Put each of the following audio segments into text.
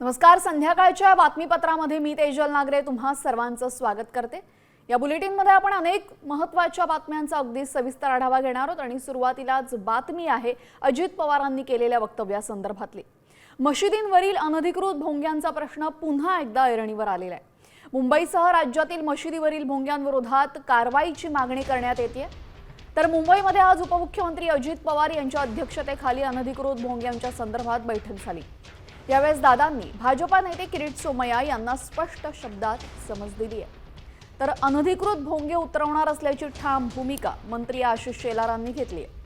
नमस्कार संध्याकाळच्या बातमीपत्रामध्ये मी तेजल नागरे तुम्हा सर्वांचं स्वागत करते. या बुलेटिनमध्ये आपण अनेक महत्त्वाच्या बातम्यांचा अगदी सविस्तर आढावा घेणार आहोत आणि सुरुवातीलाच बातमी आहे अजित पवारांनी केलेल्या वक्तव्यासंदर्भातली. मशिदींवरील अनधिकृत भोंग्यांचा प्रश्न पुन्हा एकदा ऐरणीवर आलेला आहे. मुंबईसह राज्यातील मशिदीवरील भोंग्यांविरोधात कारवाईची मागणी करण्यात येते तर मुंबईमध्ये आज उपमुख्यमंत्री अजित पवार यांच्या अध्यक्षतेखाली अनधिकृत भोंग्यांच्या संदर्भात बैठक झाली. यावेळेस दादांनी भाजपा नेते किरीट सोमय्या यांना स्पष्ट शब्दात समज दिली आहे तर अनधिकृत भोंगे उतरवणार असल्याची ठाम भूमिका मंत्री आशिष शेलारांनी घेतली आहे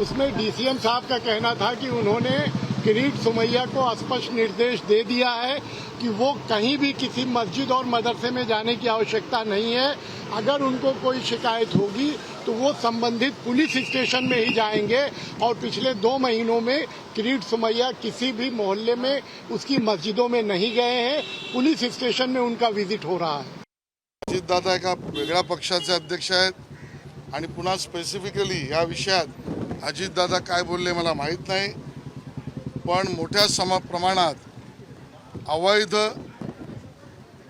उसमें डीसीएम साहब का कहना था कि उन्होंने किरीट सुमैया को स्पष्ट निर्देश दे दिया है कि वो कहीं भी किसी मस्जिद और मदरसे में जाने की आवश्यकता नहीं है। अगर उनको कोई शिकायत होगी तो वो संबंधित पुलिस स्टेशन में ही जाएंगे और पिछले दो महीनों में किरीट सुमैया किसी भी मोहल्ले में उसकी मस्जिदों में नहीं गए हैं। पुलिस स्टेशन में उनका विजिट हो रहा है। अजितदादा एका वेगळ्या पक्षाचे अध्यक्ष आहेत आणि पुन्हा स्पेसिफिकली या विषयात अजितदादा काय बोलले मला माहीत नाही पण मोठ्या समा प्रमाणात अवैध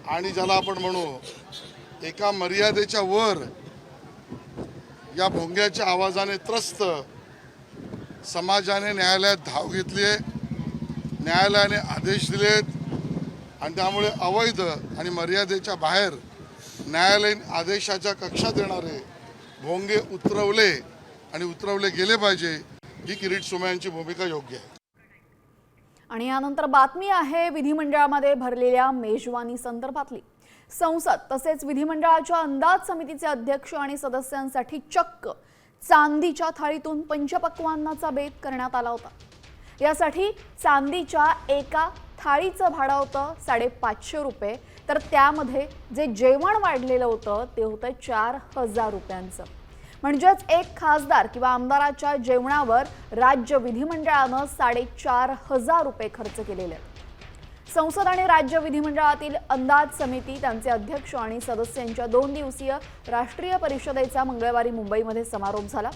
आणि ज्याला आपण म्हणू एका मर्यादेच्या वर या भोंग्याच्या आवाजाने त्रस्त समाजाने न्यायालयात धाव घेतली आहे. न्यायालयाने आदेश दिलेत आणि त्यामुळे अवैध आणि मर्यादेच्या बाहेर न्यायालयीन आदेशाच्या कक्षात येणारे भोंगे उतरवले आणि उतरवले गेले पाहिजे ही किरीट सोमयांची भूमिका योग्य आहे. आणि यानंतर बातमी आहे विधिमंडळामध्ये भरलेल्या मेजवानी संदर्भातली. संसद तसेच विधिमंडळाच्या अंदाज समितीचे अध्यक्ष आणि सदस्यांसाठी चक्क चांदीच्या थाळीतून पंचपक्वांनाचा बेत करण्यात आला होता. यासाठी चांदीच्या एका थाळीचं भाडं होतं साडेपाचशे रुपये. तर त्यामध्ये जे जेवण वाढलेलं होतं ते होतं चार हजार रुपयांचं. म्हणजेच एक खासदार किंवा आमदाराच्या जेवणावर राज्य विधिमंडळानं साडेचार हजार रुपये खर्च केलेले आहेत. संसद आणि राज्य विधिमंडळातील अंदाज समिती त्यांचे अध्यक्ष आणि सदस्यांच्या दोन दिवसीय राष्ट्रीय परिषदेचा मंगळवारी मुंबईमध्ये समारोप झाला.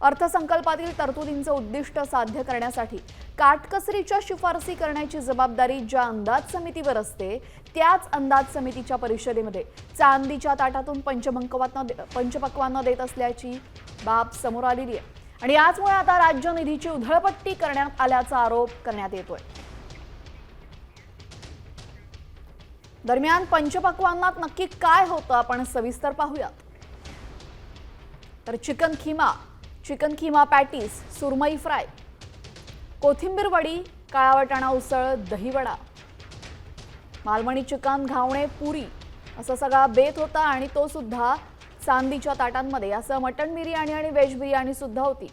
अर्थसंकल्पातील तरतुदींचं उद्दिष्ट साध्य करण्यासाठी काटकसरीच्या शिफारसी करण्याची जबाबदारी ज्या अंदाज समितीवर असते त्याच अंदाज समितीच्या परिषदेमध्ये चांदीच्या ताटातून पंचपक्वांना पंचपक्वांना देत असल्याची बाब समोर आलेली आहे. आणि याचमुळे आता राज्य निधीची उधळपट्टी करण्यात आल्याचा आरोप करण्यात येतोय. दरम्यान पंचपक्वान्नात नक्की काय होतं आपण सविस्तर पाहूयात. तर chicken keema chicken keema patties सुरमई फ्राय कोथिंबीर वडी काळा वाटाणा उसळ दहीवडा मालवणी चिकन घावणे पुरी असा सगळा बेत होता आणि तो सुद्धा चांदीच्या ताटांमध्ये. असं मटण बिर्याणी आणि व्हेज बिर्याणी सुद्धा होती.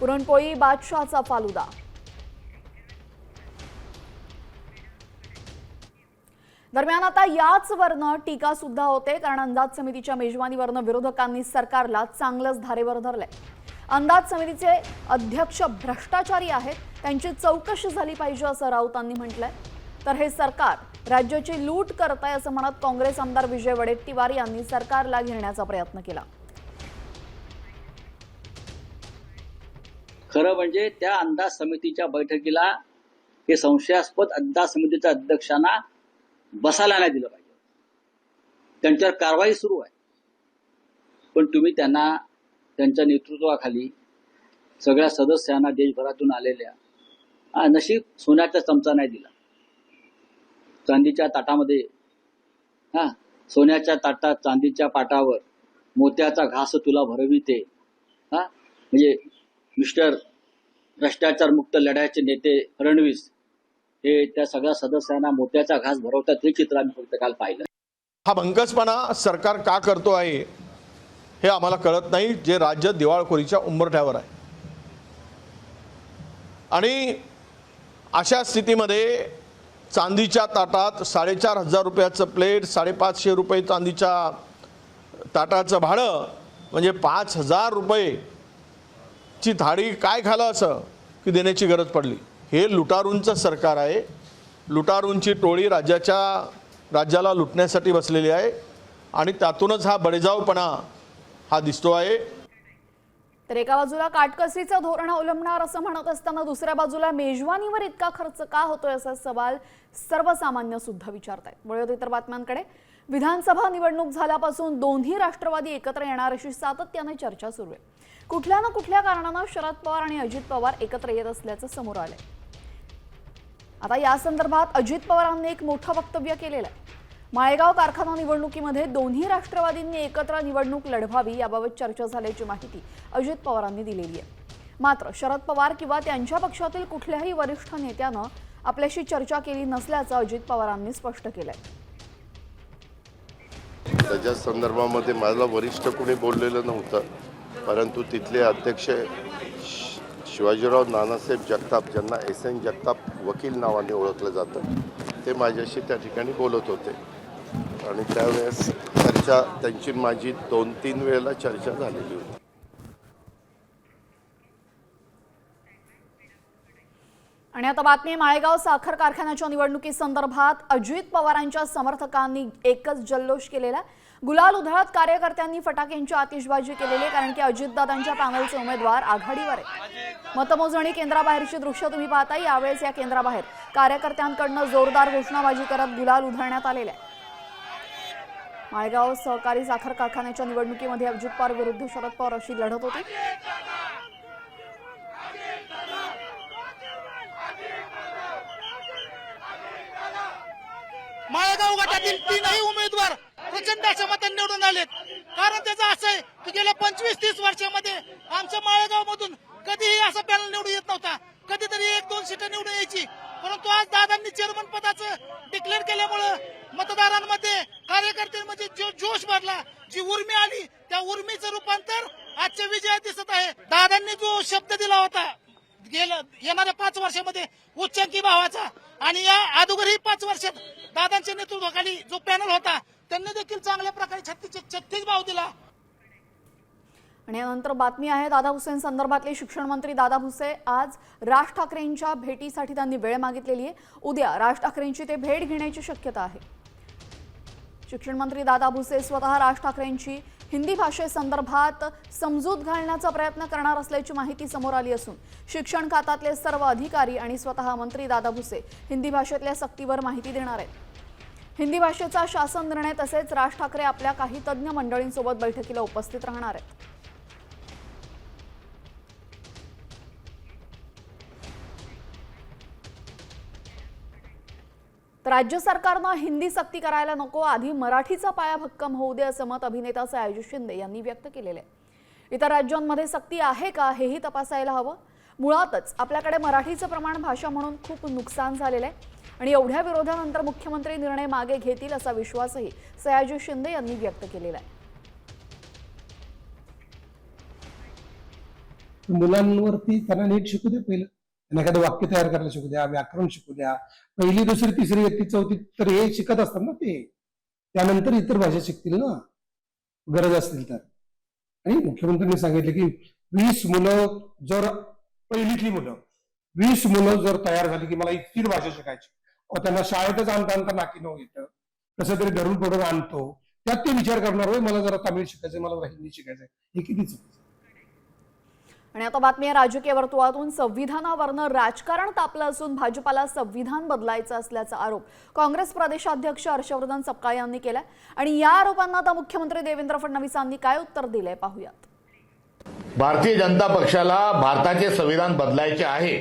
पुरणपोळी बादशाहचा फालुदा. दरम्यान आता याच वरनं टीका सुद्धा होते कारण अंदाज समितीच्या मेजवानीवरनं विरोधकांनी सरकारला चांगलंच धारेवर धरलंय. अंदाज समितीचे अध्यक्ष भ्रष्टाचारी आहेत त्यांची चौकशी झाली पाहिजे असं राऊतांनी म्हटलंय. तर हे सरकार राज्याची लूट करत आहे असं म्हणत काँग्रेस आमदार विजय वडेट्टीवार यांनी सरकारला घेण्याचा प्रयत्न केला. खरं म्हणजे त्या अंदाज समितीच्या बैठकीला हे संशयास्पद अंदाज समितीच्या अध्यक्षांना बसायला नाही दिलं पाहिजे. त्यांच्यावर कारवाई सुरू आहे. पण तुम्ही त्यांना त्यांच्या नेतृत्वाखाली सगळ्या सदस्यांना देशभरातून आलेल्या नशीब सोन्याचा चमचा नाही दिला. चांदीच्या ताटामध्ये हा सोन्याच्या ताटात चांदीच्या पाटावर मोत्याचा घास तुला भरविते. हा म्हणजे मिस्टर भ्रष्टाचार मुक्त लढ्याचे नेते फडणवीस हे त्या सगळ्या सदस्यांना मोत्याचा घास भरवतात हे चित्र आम्ही फक्त काल पाहिलं. हा भंकसपणा सरकार का करतो आहे हे आम्हाला कळत नाही. जे राज्य दिवाळखोरीच्या उंबरठ्यावर आहे. आणि अशा स्थितीमध्ये चांदीच्या ताटात साडेचार हजार रुपयाचं प्लेट साडेपाचशे रुपये चांदीच्या ताटाचं भाडं म्हणजे पाच हजार रुपये ची थाळी काय खालं असं की देण्याची गरज पडली? हे लुटारूंचं सरकार आहे. लुटारूंची टोळी राज्याच्या राज्याला लुटण्यासाठी बसलेली आहे. आणि त्यातूनच हा बडेजावपणा हा दिसतो आहे. तर एका बाजूला काटकसरीचं धोरण अवलंबणार असं म्हणत असताना दुसऱ्या बाजूला मेजवानीवर इतका खर्च का होतोय असा सवाल सर्वसामान्य सुद्धा विचारतायत. वळत इतर बातम्यांकडे. विधानसभा निवडणूक झाल्यापासून दोन्ही राष्ट्रवादी एकत्र येणार अशी सातत्याने चर्चा सुरू आहे. कुठल्या ना कुठल्या कारणानं शरद पवार आणि अजित पवार एकत्र येत असल्याचं समोर आलंय. आता या संदर्भात अजित पवारांनी एक मोठं वक्तव्य केलेलं आहे. माळेगाव कारखाना निवडणुकीमध्ये दोन्ही राष्ट्रवादींनी एकत्र निवडणूक लढवावी याबाबत चर्चा झाल्याची माहिती अजित पवारांनी दिलेली आहे. मात्र शरद पवार किंवा त्यांच्या पक्षातील कुठल्याही वरिष्ठ नेत्यानं आपल्याशी चर्चा केली नसल्याचं अजित पवारांनी स्पष्ट केलंय. त्याच्या संदर्भामध्ये मला वरिष्ठ कुणी बोललेलं नव्हतं परंतु तिथले अध्यक्ष शिवाजीराव नानासाहेब जगताप ज्यांना एस एन जगताप वकील नावाने ओळखलं जातं ते माझ्याशी त्या ठिकाणी बोलत होते आणि त्यावेळेस चर्चा त्यांची माझी दोन तीन वेळेला चर्चा झालेली होती आणि आता बातमी माळेगाव साखर कारखान्याच्या निवडणुकीसंदर्भात अजित पवारांच्या समर्थकांनी एकच जल्लोष केलेला आहे. गुलाल उधळत कार्यकर्त्यांनी फटाक्यांची आतिषबाजी केलेली आहे कारण की अजितदादांच्या पॅनलचे उमेदवार आघाडीवर आहे मतमोजणी केंद्राबाहेरची दृश्य तुम्ही पाहता यावेळेस या केंद्राबाहेर कार्यकर्त्यांकडनं जोरदार घोषणाबाजी करत गुलाल उधळण्यात आलेले आहे सहकारी साखर कारखान्याच्या निवडणुकीमध्ये अजित पवार विरुद्ध शरद पवार अशी लढत होती. माळगाव गटातील तीनही उमेदवार प्रचंड अशा मतांनी निवडून आलेत. कारण त्याचं असं आहे की गेल्या पंचवीस तीस वर्षामध्ये आमच्या माळेगाव मधून कधीही असा पॅनल निवडून येत नव्हता. कधीतरी एक दोन सीटं निवडून यायची. परंतु आज दादांनी चेअरमन पदाचं डिक्लेअर केल्यामुळं मतदारांमध्ये कार्यकर्त्यांमध्ये जो जोश भरला जी उर्मी आली त्या उर्मीचं रूपांतर आजच्या विजयात दिसत आहे. दादांनी जो शब्द दिला होता गेल्या येणाऱ्या पाच वर्षामध्ये उच्चांकी भावाचा आणि या अगोदरही पाच वर्षात दादांच्या नेतृत्वाखाली जो पॅनल होता त्यांनी देखील चांगल्या प्रकारे छत्तीस छत्तीस भाव दिला. आणि यानंतर बातमी आहे दादा हुसेन संदर्भातले शिक्षण मंत्री दादा भुसे. आज राज ठाकरेंच्या भेटीसाठी त्यांनी वेळ मागितलेली आहे. उद्या राज ठाकरेंची ते भेट घेण्याची शक्यता आहे. शिक्षण मंत्री दादा भुसे स्वतः राज ठाकरेंची हिंदी भाषेसंदर्भात समजूत घालण्याचा प्रयत्न करणार असल्याची माहिती समोर आली असून शिक्षण खात्यातले सर्व अधिकारी आणि स्वतः मंत्री दादा भुसे हिंदी भाषेतल्या सक्तीवर माहिती देणार आहेत. हिंदी भाषेचा शासन निर्णय तसेच राज ठाकरे आपल्या काही तज्ज्ञ मंडळींसोबत बैठकीला उपस्थित राहणार आहेत. राज्य सरकारनं हिंदी सक्ती करायला नको आधी मराठीचा पाया भक्कम होऊ दे असं मत अभिनेता सयाजी शिंदे यांनी व्यक्त केलेलं. आहे इतर राज्यांमध्ये सक्ती आहे का हेही तपासायला हवं? मुळातच आपल्याकडे मराठीचं प्रमाण भाषा म्हणून खूप नुकसान झालेलं आहे. आणि एवढ्या विरोधानंतर मुख्यमंत्री निर्णय मागे घेतील असा विश्वासही सयाजी शिंदे यांनी व्यक्त केलेला आहे. मुलांवरती त्यांना नीट शिकू दे पहिलं. त्यांना एखादं वाक्य तयार करायला शिकू द्या व्याकरण शिकू द्या. पहिली दुसरी तिसरी व्यक्ती चौथी तर हे शिकत असतात ना ते. त्यानंतर इतर भाषा शिकतील ना. गरज असतील तर. आणि मुख्यमंत्र्यांनी सांगितले की वीस मुलं जर पहिलीतली मुलं वीस मुलं जर तयार झाली की मला इतकीच भाषा शिकायची. अहो, त्यांना शाळेतच आणता आणता नाकी नऊ येतं. कसं तरी धरून पडून आणतो. त्यात ते विचार करणार होय मला जरा तामिळ शिकायचंय मला जरा हिंदी शिकायचंय. हे किती चुकीचं आणि आता बातमी आहे राजकीय वर्तुळातून संविधानावरनं राजकारण तापलं असून भाजपाला संविधान बदलायचं असल्याचा आरोप काँग्रेस प्रदेशाध्यक्ष हर्षवर्धन सपकाळ यांनी केलाय. आणि या आरोपांना आता मुख्यमंत्री देवेंद्र फडणवीसांनी काय उत्तर दिलंय पाहूयात. भारतीय जनता पक्षाला भारताचे संविधान बदलायचे आहे.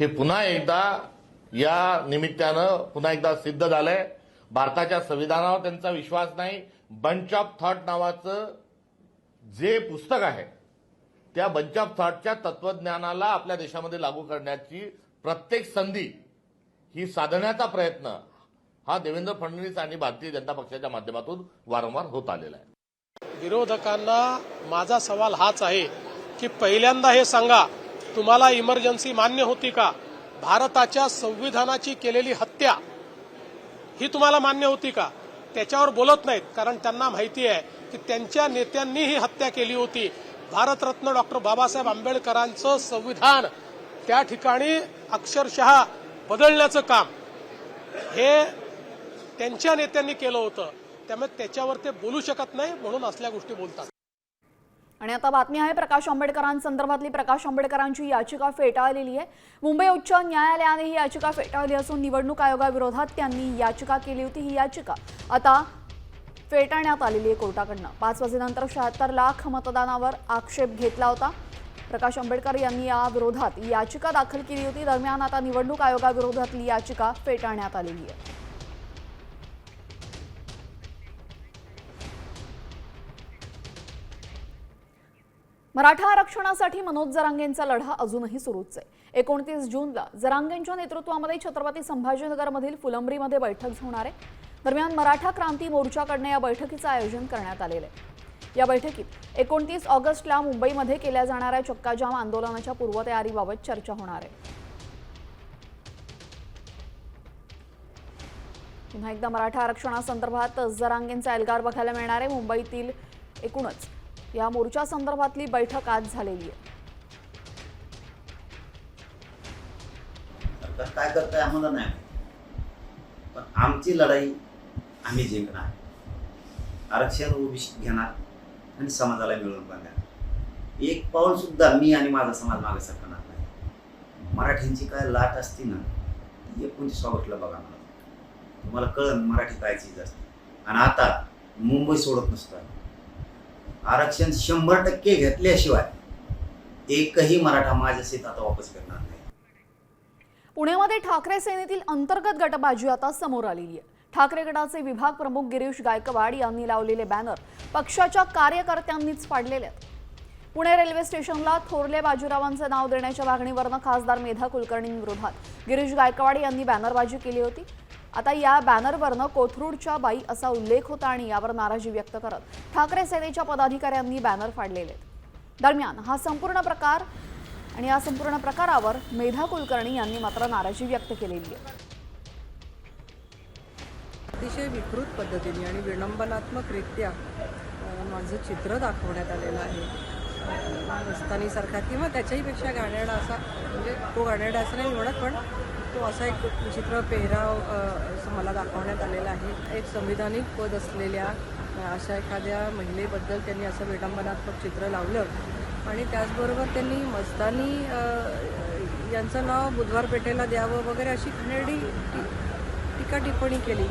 हे पुन्हा एकदा या निमित्तानं पुन्हा एकदा सिद्ध झालंय. भारताच्या संविधानावर त्यांचा विश्वास नाही. बंच ऑफ थॉट नावाचं जे पुस्तक आहे त्या बंच ऑफ थॉटच्या तत्वज्ञानाला आपल्या देशामध्ये लागू करण्याची प्रत्येक संधी ही साधण्याचा प्रयत्न हा देवेंद्र फडणवीस आणि भारतीय जनता पक्षाच्या माध्यमातून वारंवार होत आलेला आहे. विरोधकांना माझा सवाल हाच आहे की पहिल्यांदा हे सांगा तुम्हाला इमर्जन्सी मान्य होती का? भारताच्या संविधानाची केलेली हत्या ही तुम्हाला मान्य होती का? त्याच्यावर बोलत नाहीत कारण त्यांना माहिती आहे की त्यांच्या नेत्यांनी ही हत्या केली होती. भारतरत्न डॉक्टर बाबासाहेब आंबेडकरांचं संविधान त्या ठिकाणी अक्षरशः बदलण्याचं काम हे त्यांच्या नेत्यांनी केलं होतं. त्यामुळे त्याच्यावर ते बोलू शकत नाही म्हणून असल्या गोष्टी बोलतात. आणि आता बातमी आहे प्रकाश आंबेडकरांसंदर्भातली. प्रकाश आंबेडकरांची याचिका फेटाळलेली आहे. मुंबई उच्च न्यायालयाने ही याचिका फेटाळली असून निवडणूक आयोगाविरोधात त्यांनी याचिका केली होती. ही याचिका आता फेटाळण्यात आलेली आहे कोर्टाकडनं. पाच वाजेनंतर शहात्तर लाख मतदानावर आक्षेप घेतला होता. प्रकाश आंबेडकर यांनी या विरोधात याचिका दाखल केली होती. दरम्यान आता निवडणूक आयोगाविरोधातली याचिका फेटाळण्यात आलेली आहे. मराठा आरक्षणासाठी मनोज जरांगेंचा लढा अजूनही सुरूच आहे. एकोणतीस जूनला जरांगेंच्या नेतृत्वामध्ये छत्रपती संभाजीनगरमधील फुलंब्रीमध्ये बैठक होणार आहे. दरम्यान मराठा क्रांती मोर्चाकडनं या बैठकीचं आयोजन करण्यात आलेलं आहे. या बैठकीत एकोणतीस ऑगस्टला मुंबईमध्ये केल्या जाणाऱ्या चक्काजाम आंदोलनाच्या पूर्वतयारीबाबत चर्चा होणार आहे. पुन्हा एकदा मराठा आरक्षणासंदर्भात जरांगेंचा एल्गार बघायला मिळणार आहे. मुंबईतील एकूणच या मोर्चा संदर्भातली बैठक आज झालेली आहे. सरकार काय करतंय आम्हाला नाही पण आमची लढाई आम्ही जिंकणार. आरक्षण ओबीसी घेणार आणि समाजाला मिळवून बांधणार एक पाऊल सुद्धा मी आणि माझा समाज मागे सरकणार नाही. मराठींची काय लाट असती ना ती एकोणतीस ऑगस्टला बघा मला. तुम्हाला कळन मराठी काय चीज असते आणि आता मुंबई सोडत नसतं आरक्षण शंभर टक्के घेतल्याशिवाय एकही मराठा माझ्या सीट आता वापस करणार नाही. पुण्यामध्ये ठाकरे सेनेतील अंतर्गत गटबाजी आता समोर आलेली आहे. ठाकरे गटाचे विभाग प्रमुख गिरीश गायकवाड यांनी लावलेले बॅनर पक्षाच्या कार्यकर्त्यांनीच पाडलेले आहेत. पुणे रेल्वे स्टेशनला थोरले बाजीरावांचे नाव देण्याच्या मागणीवरनं खासदार मेधा कुलकर्णींविरोधात गिरीश गायकवाड यांनी बॅनरबाजी केली होती. आता या बॅनरवरनं कोथरूडच्या बाई असा उल्लेख होता आणि यावर नाराजी व्यक्त करत ठाकरे सेनेच्या पदाधिकाऱ्यांनी बॅनर फाडलेले. दरम्यान हा संपूर्ण प्रकार आणि या संपूर्ण प्रकारावर मेधा कुलकर्णी यांनी मात्र नाराजी व्यक्त केलेली आहे. अतिशय विकृत पद्धतीने आणि विडंबनात्मकरित्या माझं चित्र दाखवण्यात आलेलं आहे. मस्तानीसारखा किंवा त्याच्याहीपेक्षा गाण्याडा असा म्हणजे तो गाण्याडा असं नाही म्हणत पण तो असा एक विचित्र पेहराव असं मला दाखवण्यात आलेला आहे. एक संविधानिक पद असलेल्या अशा एखाद्या महिलेबद्दल त्यांनी असं विडंबनात्मक चित्र लावलं. आणि त्याचबरोबर त्यांनी मस्तानी यांचं नाव बुधवार पेठेला द्यावं वगैरे अशी घाणेरडी टीका टिप्पणी केली.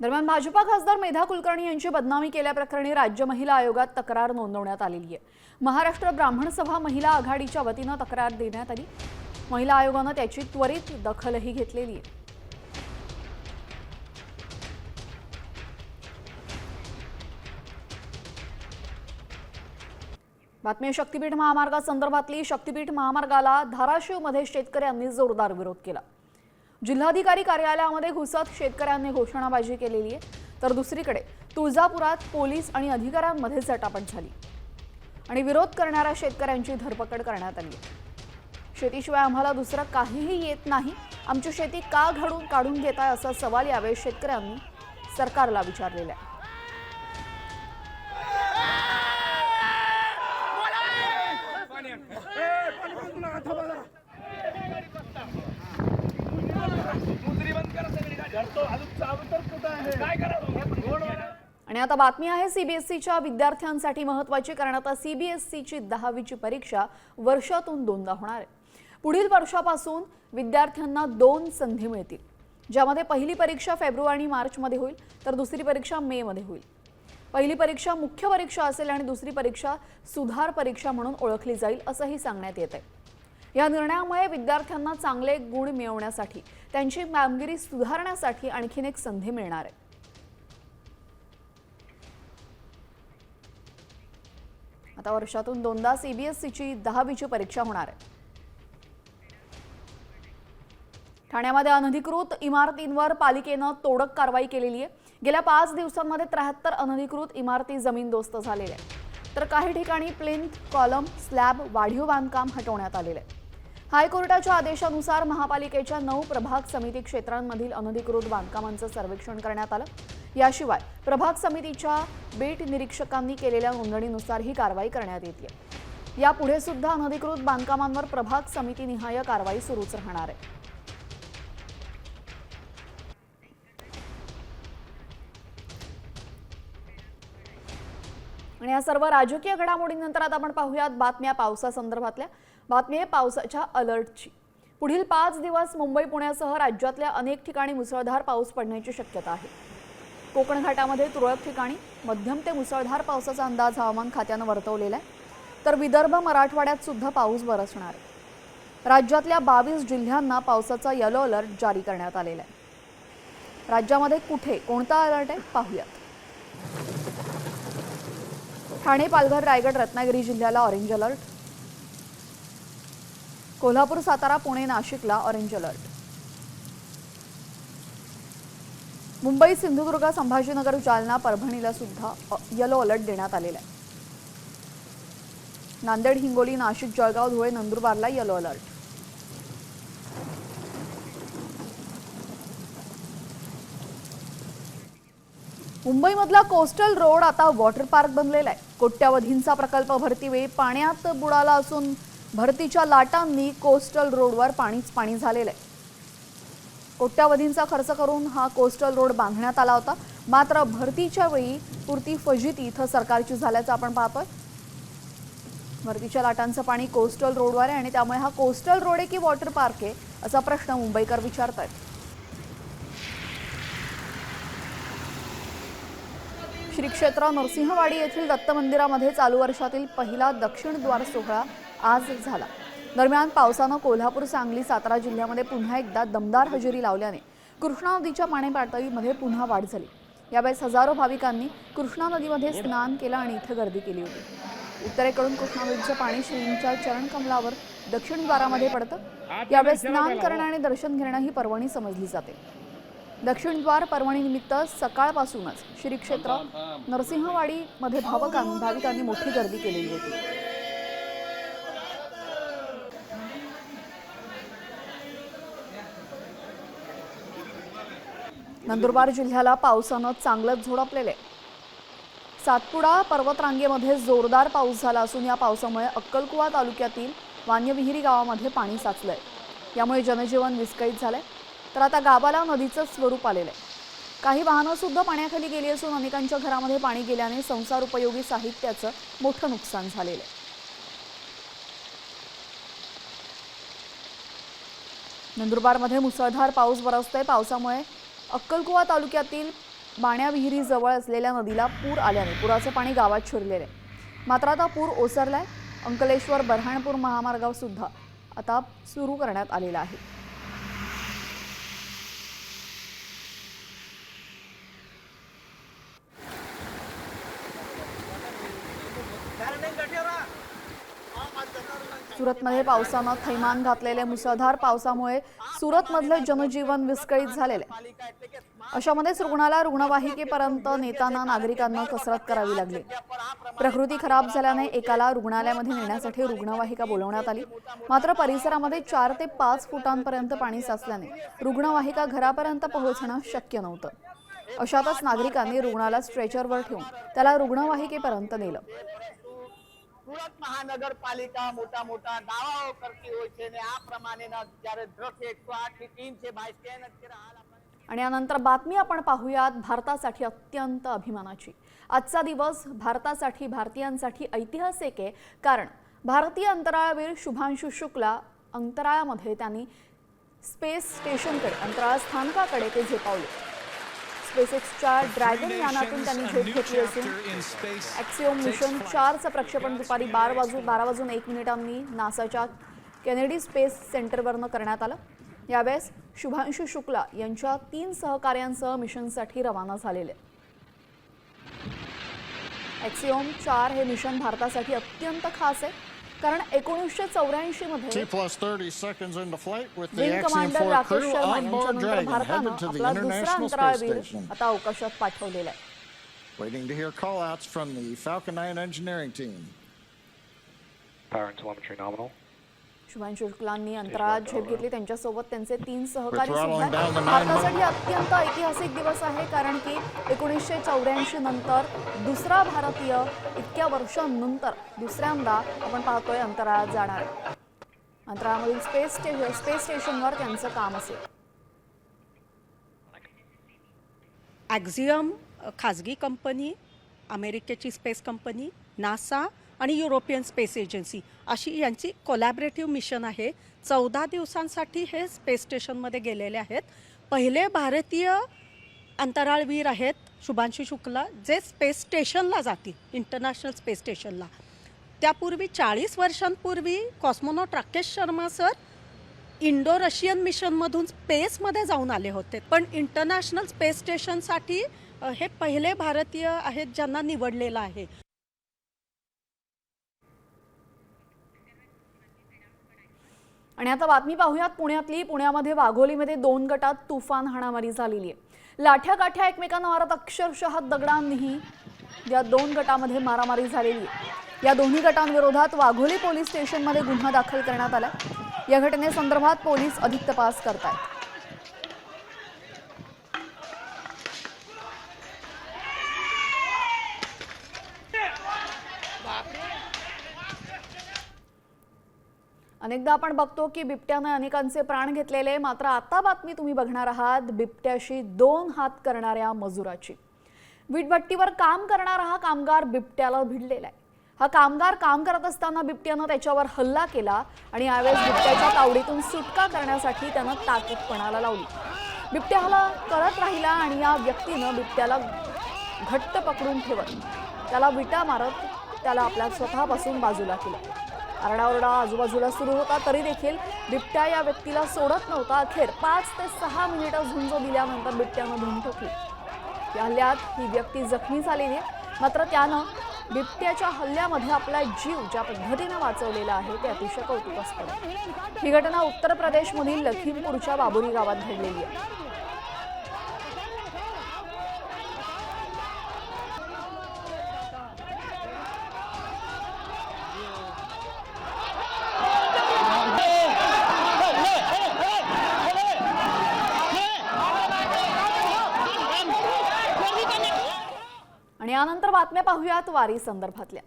दरम्यान भाजपा खासदार मेधा कुलकर्णी यांची बदनामी केल्याप्रकरणी राज्य महिला आयोगात तक्रार नोंदवण्यात आलेली आहे. महाराष्ट्र ब्राह्मण सभा महिला आघाडीच्या वतीनं तक्रार देण्यात आली. महिला आयोगानं त्याची त्वरित दखलही घेतलेली आहे. बातमी शक्तीपीठ महामार्गासंदर्भातली शक्तीपीठ महामार्गाला धाराशिवमध्ये शेतकऱ्यांनी जोरदार विरोध केला. जिल्हाधिकारी कार्यालयामध्ये घुसत शेतकऱ्यांनी घोषणाबाजी केलेली आहे. तर दुसरीकडे तुळजापुरात पोलीस आणि अधिकाऱ्यांमध्ये झटापट झाली. आणि विरोध करणाऱ्या शेतकऱ्यांची धरपकड करण्यात आली आहे. शेतीशिवाय आम्हाला दुसरं काहीही येत नाही. आमची शेती का घडून काढून घेताय असा सवाल यावेळी शेतकऱ्यांनी सरकारला विचारलेला आहे. आणि आता बातमी आहे सीबीएसईच्या विद्यार्थ्यांसाठी महत्वाची कारण आता सीबीएसईची दहावीची परीक्षा वर्षातून दोनदा होणार आहे. पुढील वर्षापासून विद्यार्थ्यांना दोन संधी मिळतील. ज्यामध्ये पहिली परीक्षा फेब्रुवारी मार्चमध्ये होईल तर दुसरी परीक्षा मेमध्ये होईल. पहिली परीक्षा मुख्य परीक्षा असेल आणि दुसरी परीक्षा सुधार परीक्षा म्हणून ओळखली जाईल असंही सांगण्यात येत आहे या निर्णयामुळे विद्यार्थ्यांना चांगले गुण मिळवण्यासाठी त्यांची कामगिरी सुधारण्यासाठी आणखीन एक संधी मिळणार आहे. आता वर्षातून दोनदा सीबीएसईची दहावीची परीक्षा होणार आहे. ठाण्यामध्ये अनधिकृत इमारतींवर पालिकेनं तोडक कारवाई केलेली आहे. गेल्या पाच दिवसांमध्ये त्र्याहत्तर अनधिकृत इमारती जमीनदोस्त झालेल्या आहेत. तर काही ठिकाणी प्लिंथ कॉलम स्लॅब वाढीव बांधकाम हटवण्यात आलेलं आहे. हायकोर्टाच्या आदेशानुसार महापालिकेच्या नऊ प्रभाग समिती क्षेत्रांमधील अनधिकृत बांधकामांचं सर्वेक्षण करण्यात आलं. याशिवाय प्रभाग समितीच्या बेट निरीक्षकांनी केलेल्या नोंदणीनुसार ही कारवाई करण्यात येते. यापुढे सुद्धा अनधिकृत बांधकामांवर प्रभाग समितीनिहाय कारवाई सुरूच राहणार आहे. आणि या सर्व राजकीय घडामोडींनंतर आता आपण पाहूयात बातम्या पावसासंदर्भातल्या. बातमी आहे पावसाच्या अलर्टची. पुढील पाच दिवस मुंबई पुण्यासह राज्यातल्या अनेक ठिकाणी मुसळधार पाऊस पडण्याची शक्यता आहे. कोकण घाटामध्ये तुरळक ठिकाणी मध्यम ते मुसळधार पावसाचा अंदाज हवामान खात्यानं वर्तवलेला आहे. तर विदर्भ मराठवाड्यात सुद्धा पाऊस बरसणार आहे. राज्यातल्या बावीस जिल्ह्यांना पावसाचा येलो अलर्ट जारी करण्यात आलेला आहे. राज्यामध्ये कुठे कोणता अलर्ट आहे? पाहूयात. ठाणे पालघर रायगड रत्नागिरी जिल्ह्याला ऑरेंज अलर्ट कोल्हापूर सातारा पुणे नाशिकला ऑरेंज अलर्ट मुंबई सिंधुदुर्ग संभाजीनगर जालना परभणीला सुद्धा येलो अलर्ट देण्यात आलेला आहे. नांदेड हिंगोली नाशिक जळगाव धुळे नंदुरबारला येलो अलर्ट मुंबईमधला कोस्टल रोड आता वॉटर पार्क बनलेला आहे. कोट्यावधींचा प्रकल्प भरतीवेळी पाण्यात बुडाला असून भरतीच्या लाटांनी कोस्टल रोडवर पाणीच पाणी झालेलं आहे. कोट्यावधींचा खर्च करून हा कोस्टल रोड बांधण्यात आला होता. मात्र भरतीच्या वेळी पुरती फजिती इथं सरकारची झाल्याचं आपण पाहतोय. भरतीच्या लाटांचं पाणी कोस्टल रोडवर आहे आणि त्यामुळे हा कोस्टल रोड आहे की वॉटर पार्क आहे असा प्रश्न मुंबईकर विचारतायत. श्री क्षेत्र नरसिंहवाडी येथील दत्त मंदिरामध्ये चालू वर्षातील पहिला दक्षिण द्वार सोहळा आज झाला. दरम्यान पावसानं कोल्हापूर सांगली सातारा जिल्ह्यामध्ये पुन्हा एकदा दमदार हजेरी लावल्याने कृष्णा नदीच्या पाणी पातळीमध्ये पुन्हा वाढ झाली. यावेळेस हजारो भाविकांनी कृष्णा नदीमध्ये स्नान केलं आणि इथं गर्दी केली होती. उत्तरेकडून कृष्णा नदीचं पाणी श्रींच्या चरणकमलावर दक्षिण द्वारामध्ये पडतं. यावेळेस स्नान करणं आणि दर्शन घेणं ही पर्वणी समजली जाते. दक्षिण द्वार पर्वणीनिमित्त सकाळपासूनच श्री क्षेत्र नरसिंहवाडीमध्ये भावकां भाविकांनी मोठी गर्दी केलेली होती. नंदुरबार जिल्ह्याला पावसानं चांगलंच झोडपलेलं आहे. सातपुडा पर्वतरांगेमध्ये जोरदार पाऊस झाला असून या पावसामुळे अक्कलकुवा तालुक्यातील वान्यविहिरी गावामध्ये पाणी साचलंय. यामुळे जनजीवन विस्कळीत झालंय. तर आता गावाला नदीचं स्वरूप आलेलं आहे काही वाहनं सुद्धा पाण्याखाली गेली असून अनेकांच्या घरामध्ये पाणी गेल्याने संसार उपयोगी साहित्याचं मोठं नुकसान झालेलं आहे नंदुरबारमध्ये मुसळधार पाऊस बरसतोय पावसामुळे अक्कलकुवा तालुक्यातील बाण्या असलेल्या नदीला पूर आल्याने पुराचं पाणी गावात शिरलेलं आहे मात्र आता पूर ओसरलाय. अंकलेश्वर बऱ्हाणपूर महामार्गावर सुद्धा आता सुरू करण्यात आलेला आहे. सुरतमध्ये पावसानं थैमान घातलेल्या मुसळधार पावसामुळे सुरतमधले जनजीवन विस्कळीत झालेले. आहे. अशामध्येच रुग्णाला रुग्णवाहिकेपर्यंत नेताना नागरिकांना कसरत करावी लागली. प्रकृती खराब झाल्याने एकाला रुग्णालयामध्ये नेण्यासाठी रुग्णवाहिका बोलवण्यात आली. मात्र परिसरामध्ये चार ते पाच फुटांपर्यंत पाणी साचल्याने रुग्णवाहिका घरापर्यंत पोहोचणं शक्य नव्हतं. अशातच नागरिकांनी रुग्णाला स्ट्रेचरवर ठेवून त्याला रुग्णवाहिकेपर्यंत नेलं. સુરત મહાનગરપાલિકા મોટા મોટા દાવાઓ કરતી હોય છે ને આ પ્રમાણેના જ્યારે દ્રશ્ય એકસો આઠ ની ટીમ છે બાય સ્કેન અત્યારે હાલ આપણે आणि यानंतर बातमी आपण पाहूयात भारतासाठी अत्यंत अभिमानाची आजचा दिवस भारतासाठी भारतीयांसाठी ऐतिहासिक आहे कारण भारतीय अंतराळवीर शुभांशु शुक्ला अंतराळामध्ये त्यांनी स्पेस स्टेशनकडे अंतराळ स्थानकाकडे ते झेपावले स्पेस एक्सच्या ड्रॅगन यानातून त्यांनी झेप घेतली असून ॲक्सिओम मिशन चारचं प्रक्षेपण दुपारी बारा वाजून बारा वाजून एक मिनिटांनी नासाच्या केनेडी स्पेस सेंटरवरनं करण्यात आलं. यावेळेस शुभांशु शुक्ला यांच्या तीन सहकार्यांसह मिशनसाठी रवाना झालेले. ॲक्सिओम चार हे मिशन भारतासाठी अत्यंत खास आहे. कारण एकोणीसशे चौऱ्याऐंशी मध्ये plus 30 seconds into flight with the wing Axiom commander 4 Rakesh crew Sharma on board यांच्यानंतर Dragon भारतानं headed to the आपला दुसरा International Space अंतराळवीर Station. आता अवकाशात पाठवलेला आहे Waiting to hear callouts from the Falcon 9 engineering team. Power and telemetry nominal. Shubhanshu शुक्लांनी अंतराळात झेप घेतली. त्यांच्यासोबत त्यांचे तीन सहकारी सुद्धा. भारतासाठी अत्यंत ऐतिहासिक दिवस आहे कारण की एकोणीसशे चौऱ्याऐंशी नंतर दुसरा भारतीय इतक्या वर्षांनंतर दुसऱ्यांदा आपण पाहतोय अंतराळात जाणार. अंतराळामधील स्पेस स्टे स्पेस स्टेशनवर त्यांचं काम असेल. ॲक्झियम खाजगी कंपनी अमेरिकेची स्पेस कंपनी नासा आणि युरोपियन स्पेस एजन्सी. अशी यांची कोलॅबरेटिव्ह मिशन आहे. चौदा दिवसांसाठी हे स्पेस स्टेशनमध्ये गेलेले आहेत. पहिले भारतीय अंतराळवीर आहेत शुभांशी शुक्ला जे स्पेस स्टेशनला जातील इंटरनॅशनल स्पेस स्टेशनला त्यापूर्वी चाळीस वर्षांपूर्वी cosmonaut Rakesh Sharma sir Indo Russian मिशनमधून स्पेसमध्ये जाऊन आले होते. पण इंटरनॅशनल स्पेस स्टेशनसाठी हे पहिले भारतीय आहेत ज्यांना निवडलेलं आहे. आणि आता बातमी पाहूयात पुण्यातली पुण्यामध्ये वाघोलीमध्ये दोन गटात तुफान हाणामारी झालेली आहे. लाठ्या काठ्या एकमेकांना मारत अक्षरशः दगडांनीही या दोन गटामध्ये मारामारी झालेली आहे. या दोन्ही गटांविरोधात वाघोली पोलीस स्टेशनमध्ये गुन्हा दाखल करण्यात आला या घटनेसंदर्भात पोलीस अधिक तपास करतायत. अनेकदा आपण बघतो की बिबट्याने अनेकांचे प्राण घेतलेले मात्र आता बातमी तुम्ही बघणार आहात बिबट्याशी दोन हात करणाऱ्या मजुराची. वीटभट्टीवर काम करणारा हा कामगार बिबट्याला भिडलेला आहे. हा कामगार काम करत असताना बिबट्यानं त्याच्यावर हल्ला केला आणि यावेळेस बिबट्याच्या तावडीतून सुटका करण्यासाठी त्यानं ताकदपणाला लावली. बिबट्या करत राहिला आणि या व्यक्तीनं बिबट्याला घट्ट पकडून ठेवत त्याला विटा मारत त्याला आपल्या स्वतःपासून बाजूला केलं. आरडाओरडा आजूबाजूला सुरू होता तरी देखील बिबट्या या व्यक्तीला सोडत नव्हता. अखेर पाच ते सहा मिनिटं झुंज दिल्यानंतर बिबट्यानं धूम ठोकली. या हल्ल्यात ही व्यक्ती जखमी झालेली आहे. मात्र त्यानं बिबट्याच्या हल्ल्यामध्ये आपला जीव ज्या पद्धतीनं वाचवलेला आहे ते अतिशय कौतुकास्पद ही घटना उत्तर प्रदेशमधील लखीमपूरच्या बाबुरी गावात घडलेली आहे आणि यानंतर बातम्या पाहूयात वारी संदर्भातल्या.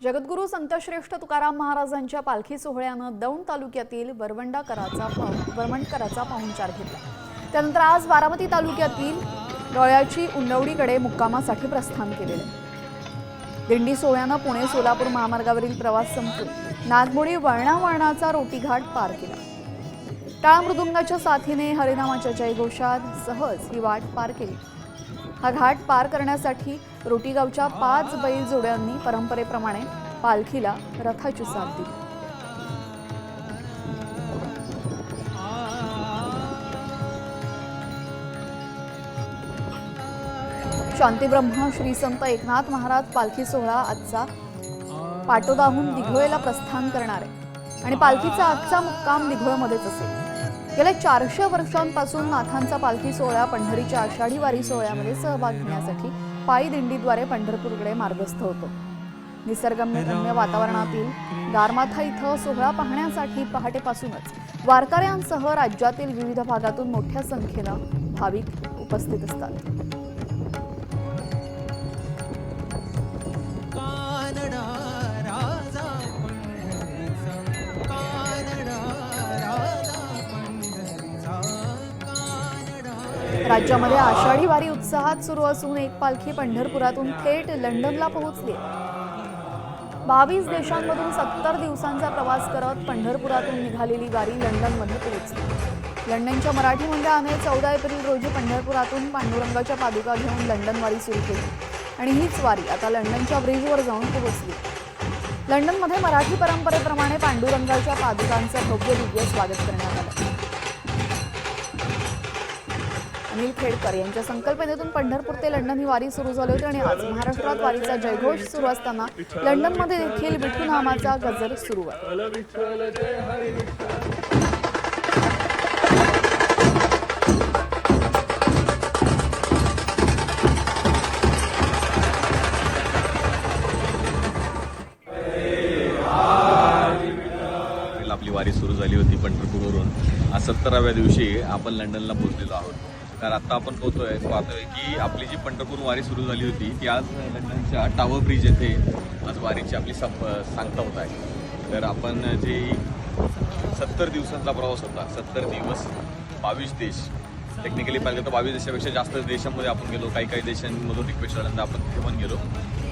जगद्गुरू संतश्रेष्ठ तुकाराम महाराजांच्या पालखी सोहळ्यानं दौंड तालुक्यातील बरवंडाकराचा पाहु पाहुणचार घेतला. त्यानंतर आज बारामती तालुक्यातील डोळ्याची उंडवडीकडे मुक्कामासाठी प्रस्थान केलेलं आहे. दिंडी सोहळ्यानं पुणे सोलापूर महामार्गावरील प्रवास संपून नागमोडी वळणा वळणाचा रोटीघाट पार केला. टाळ मृदुंगाच्या साथीने हरिनामाच्या जयघोषात सहज ही वाट पार केली. हा घाट पार करण्यासाठी रोटीगावच्या पाच बैल जोड्यांनी परंपरेप्रमाणे पालखीला रथाची साथ दिली. शांतीब्रह्म श्री संत एकनाथ महाराज पालखी सोहळा आजचा पाटोदाहून दिघोळेला प्रस्थान करणार आहे. आणि पालखीचा आजचा मुक्काम दिघोळमध्येच असेल. गेल्या चारशे वर्षांपासून नाथांचा पालखी सोहळा पंढरीच्या आषाढी वारी सोहळ्यामध्ये सहभाग घेण्यासाठी पायी दिंडीद्वारे पंढरपूरकडे मार्गस्थ होतो. निसर्गम्यगम्य वातावरणातील गारमाथा इथं सोहळा पाहण्यासाठी पहाटेपासूनच वारकऱ्यांसह राज्यातील विविध भागातून मोठ्या संख्येनं भाविक उपस्थित असतात. राज्यामध्ये आषाढी वारी उत्साहात सुरू असून एक पालखी पंढरपुरातून थेट लंडनला पोहोचली. बावीस देशांमधून सत्तर दिवसांचा प्रवास करत पंढरपुरातून निघालेली वारी लंडनमध्ये पोहोचली. लंडनच्या मराठी मंडळाने चौदा एप्रिल रोजी पंढरपुरातून पांडुरंगाच्या पादुका घेऊन लंडन वारी सुरू केली. आणि हीच वारी आता लंडनच्या ब्रिजवर जाऊन पोहोचली. लंडनमध्ये मराठी परंपरेप्रमाणे पांडुरंगाच्या पादुकांचं भव्य दिव्य स्वागत करण्यात आलं. अनिल खेडकर यांच्या संकल्पनेतून पंढरपूर ते लंडन ही वारी सुरू झाली होती आणि आज महाराष्ट्रात वारीचा जयघोष सुरू असताना लंडनमध्ये देखील विठू नामाचा गजर सुरू आहे. आपली वारी सुरू झाली होती पंढरपूरवरून. आज सत्तराव्या दिवशी आपण लंडनला पोहोचलेलो आहोत. तर आता आपण पोहतोय पाहतोय की आपली जी पंढरपूर वारी सुरू झाली होती ती आज लंडनच्या टावर ब्रिज येथे आज वारीची आपली संप सांगता होत आहे. तर आपण जे सत्तर दिवसांचा प्रवास होता सत्तर दिवस बावीस देश. टेक्निकली पाहिलं तर बावीस देशापेक्षा जास्त देशांमध्ये आपण गेलो काही काही देशांमधून रिक्वेस्ट झाल्यानंतर आपण तिथे पण गेलो.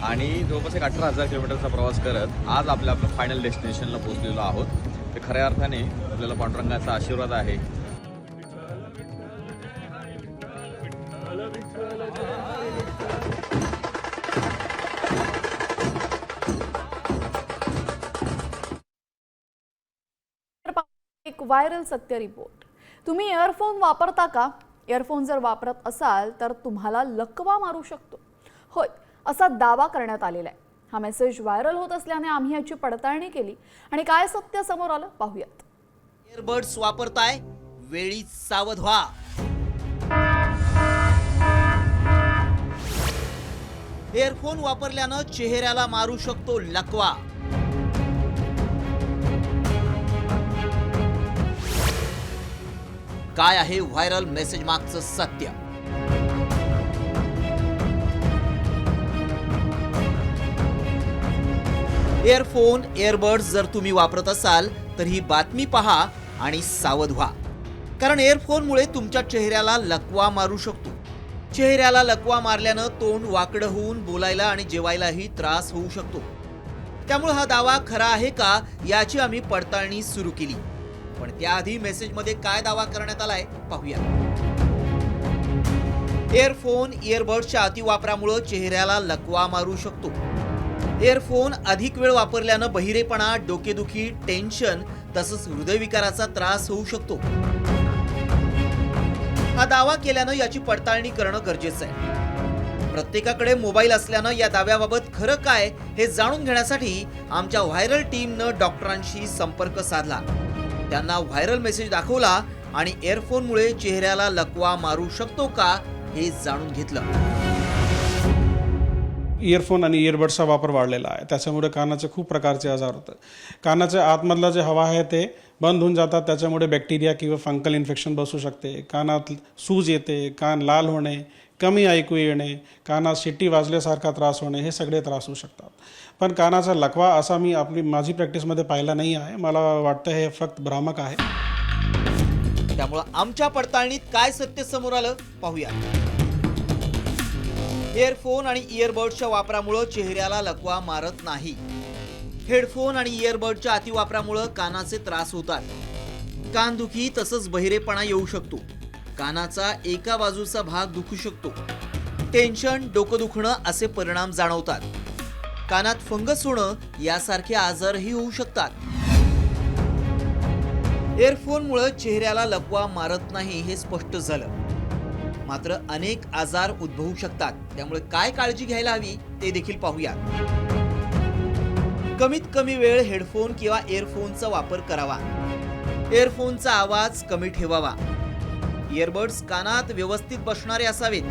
आणि जवळपास एक अठरा हजार किलोमीटरचा प्रवास करत आज आपल्या आपल्या फायनल डेस्टिनेशनला पोहोचलेलो आहोत. तर खऱ्या अर्थाने आपल्याला पांडुरंगाचा आशीर्वाद आहे. व्हायरल सत्य रिपोर्ट तुम्ही इयरफोन वापरता का? इयरफोन जर वापरत असाल तर तुम्हाला लकवा मारू शकतो. होय असा दावा करण्यात आलेला आहे हा मेसेज व्हायरल होत असल्याने आम्ही याची पडताळणी केली. आणि काय सत्य समोर आलं? पाहूयात. एअरबड्स वापरताय वेळी सावध व्हा. एअरफोन वापरल्यानं चेहऱ्याला मारू शकतो लकवा. काय आहे व्हायरल मेसेज मागचं सत्य? एअरफोन एअरबड्स जर तुम्ही वापरत असाल तर ही बातमी पहा आणि सावध व्हा. कारण एअरफोनमुळे तुमच्या चेहऱ्याला लकवा मारू शकतो. चेहऱ्याला लकवा मारल्यानं तोंड वाकडं होऊन बोलायला आणि जेवायलाही त्रास होऊ शकतो. त्यामुळे हा दावा खरा आहे का याची आम्ही पडताळणी सुरू केली. पण त्याआधी मेसेजमध्ये काय दावा करण्यात आलाय पाहूया. एअरफोन इयरबड्सच्या अतिवापरामुळं चेहऱ्याला लकवा मारू शकतो. एअरफोन अधिक वेळ वापरल्यानं बहिरेपणा डोकेदुखी टेन्शन तसंच हृदयविकाराचा त्रास होऊ शकतो. हा दावा केल्यानं याची पडताळणी करणं गरजेचं आहे. प्रत्येकाकडे मोबाईल असल्यानं या दाव्याबाबत खरं काय हे जाणून घेण्यासाठी आमच्या व्हायरल टीमनं डॉक्टरांशी संपर्क साधला. त्यांना व्हायरल मेसेज दाखवला आणि एअरफोनमुळे चेहऱ्याला लकवा मारू शकतो का हे जाणून घेतलं. इयरफोन आणि इयरबड्सचा वापर वाढलेला आहे. त्याच्यामुळे कानाचे खूप प्रकारचे आजार होतात. कानाच्या आतमधला जे हवा आहे ते बंद होऊन जातात. त्याच्यामुळे बॅक्टेरिया किंवा फंकल इन्फेक्शन बसू शकते. कानात सूज येते कान लाल होणे कमी ऐकू येणे कानात शिट्टी वाजल्यासारखा त्रास होणे हे सगळे त्रास होऊ शकतात. पण कानाचा लकवा असा मी आपली माझी प्रॅक्टिसमध्ये पाहिला नाही आहे. मला वाटतं हे फक्त भ्रामक आहे. त्यामुळं आमच्या पडताळणीत काय सत्य समोर आलं पाहूया एअरफोन आणि इयरबड्सच्या वापरामुळं चेहऱ्याला लकवा मारत नाही. हेडफोन आणि इयरबडच्या अतिवापरामुळं कानाचे त्रास होतात. कानदुखी तसंच बहिरेपणा येऊ शकतो. कानाचा एका बाजूचा भाग दुखू शकतो. टेन्शन डोकं दुखणं असे परिणाम जाणवतात. कानात फंगस होणं यासारखे आजारही होऊ शकतात. एअरफोनमुळं चेहऱ्याला लकवा मारत नाही हे स्पष्ट झालं. मात्र अनेक आजार उद्भवू शकतात. त्यामुळे काय काळजी घ्यायला हवी ते देखील पाहूया कमीत कमी वेळ हेडफोन किंवा एअरफोनचा वापर करावा. एअरफोनचा आवाज कमी ठेवावा. इयरबड्स कानात व्यवस्थित बसणारे असावेत.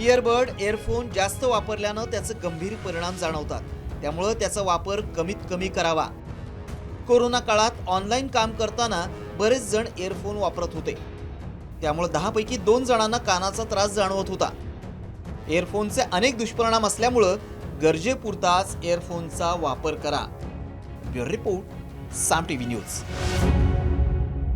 इयरबड एअरफोन जास्त वापरल्यानं त्याचे गंभीर परिणाम जाणवतात. त्यामुळं त्याचा वापर कमीत कमी करावा. कोरोना काळात ऑनलाईन काम करताना बरेच जण एअरफोन वापरत होते. त्यामुळे दहापैकी दोन जणांना कानाचा त्रास जाणवत होता. एअरफोनचे अनेक दुष्परिणाम असल्यामुळं गरजेपुरताच एअरफोनचा वापर करा. Bureau report Saam T V news.